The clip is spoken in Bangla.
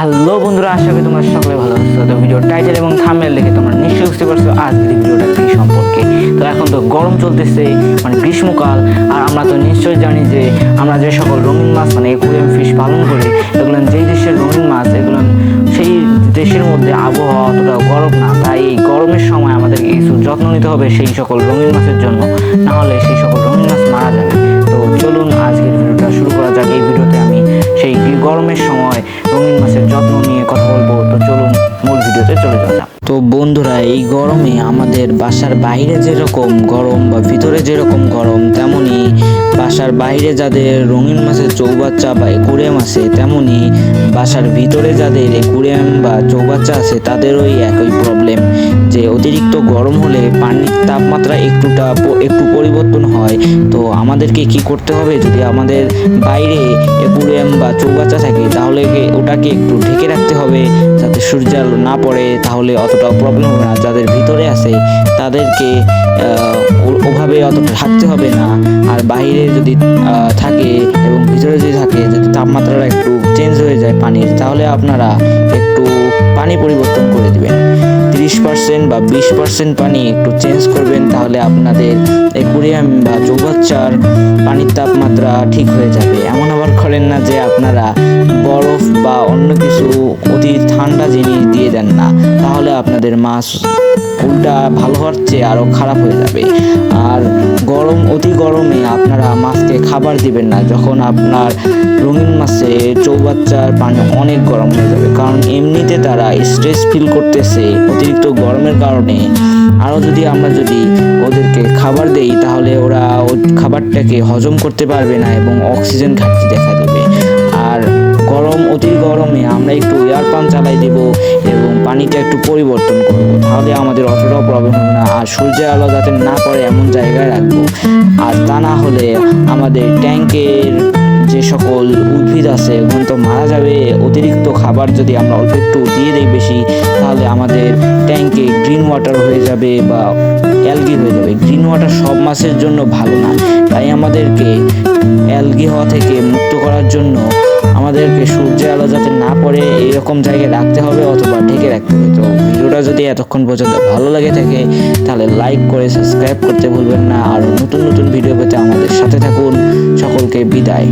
হ্যালো বন্ধুরা, আশা করি তোমরা সকলে ভালো আছো। তো ভিডিও টাইটেল এবং থাম্বনেল দেখে তোমরা নিশ্চয়ই বুঝতে পারছ, আজকের ভিডিওটা কি সম্পর্কে। তো এখন তো গরম চলতেছে মানে গ্রীষ্মকাল, আর আমরা তো নিশ্চয়ই জানি যে আমরা যে সকল রঙিন মাছ মানে একুরিয়াম ফিশ পালন করি, এগুলো যেই দেশের রঙিন মাছ, এগুলো সেই দেশের মধ্যে আবহাওয়া অতটা গরম না। তাই এই গরমের সময় আমাদেরকে কিছু যত্ন নিতে হবে সেই সকল রঙিন মাছের জন্য। না হলে সেই সকল রঙিন মাছ মারা যাবে। ভিডিওতে চলে যাওয়া যাক তো বন্ধুরা, এই গরমে আমাদের বাসার বাইরে যেরকম গরম বা ভিতরে যেরকম গরম, তেমনি বাসার বাইরে যাদের রঙিন মাছের চৌবাচ্চা বা একুরিয়াম আছে, তেমনি বাসার ভিতরে যাদের একুরিয়াম বা চৌবাচ্চা আছে তাদেরও এই একই প্রবলেম যে অতিরিক্ত গরম হলে পানির তাপমাত্রা একটুটা একটু পরিবর্তন হয়। তো আমাদেরকে কি করতে হবে? যদি আমাদের বাইরে একুরিয়াম চৌবাচ্চা থাকে, তাহলে ওটাকে একটু ঢেকে রাখতে হবে যাতে সূর্য আলো না পড়ে, তাহলে অতটা প্রবলেম হবে না। যাদের ভিতরে আছে, তাদেরকে ওভাবে অতটা থাকতে হবে না। আর বাইরে যদি থাকে এবং ভিতরে যদি থাকে যদি তাপমাত্রাটা একটু চেঞ্জ হয়ে যায় পানির, তাহলে আপনারা একটু পানি পরিবর্তন করে দিবেন। বা বিশ পার্সেন্ট পানি একটু চেঞ্জ করবেন, তাহলে আপনাদের একুরিয়াম বা চৌবাচ্চার পানির তাপমাত্রা ঠিক হয়ে যাবে। এমন আবার করেন না যে আপনারা বরফ বা অন্য কিছু অতি ঠান্ডা জিনিস দিয়ে দেন না, তাহলে আপনাদের মাছ উল্টা ভালো হওয়ার চেয়ে আরও খারাপ হয়ে যাবে। আর গরম, অতি গরমে আপনারা মাছকে খাবার দিবেন না, যখন আপনার রঙিন মাছে চৌবাচ্চার পানি অনেক গরম হয়ে যাবে, কারণ এমনিতে তারা স্ট্রেস ফিল করতেছে, অতিরিক্ত গরমের কারণে। আরও যদি আমরা যদি ওদেরকে খাবার দেই, তাহলে ওরা ওই খাবারটাকে হজম করতে পারবে না এবং অক্সিজেন ঘাটতি দেখা দেবে। আর গরম, অতি গরমে আমরা একটু এয়ার পাম্প চালাই দেব এবং পানিটা একটু পরিবর্তন করব। তাহলে আমাদের অতটাও প্রবলেম হবে না। আর সূর্যের আলো যাতে না পড়ে, এমন জায়গায় রাখব। আর তা না হলে আমাদের ট্যাঙ্কের উদ্ভিদ আছে ওগুলো তো মারা যাবে। অতিরিক্ত খাবার যদি আমরা অল্প একটু দিয়ে দিই বেশি, তাহলে আমাদের ট্যাঙ্কে গ্রিন ওয়াটার হয়ে যাবে বা অ্যালগি হয়ে যাবে। গ্রিন ওয়াটার সব মাছের জন্য ভালো না। তাই আমাদেরকে অ্যালগি হওয়া থেকে মুক্ত করার জন্য আমাদেরকে সূর্যের আলো যাতে না পড়ে, এইরকম জায়গায় রাখতে হবে অথবা ঢেকে রাখতে হবে। তো ভিডিওটা যদি এতক্ষণ পর্যন্ত ভালো লাগে থাকে, তাহলে লাইক করে সাবস্ক্রাইব করতে ভুলবেন না। আর নতুন নতুন ভিডিও পেতে আমাদের সাথে থাকুন। সকলকে বিদায়।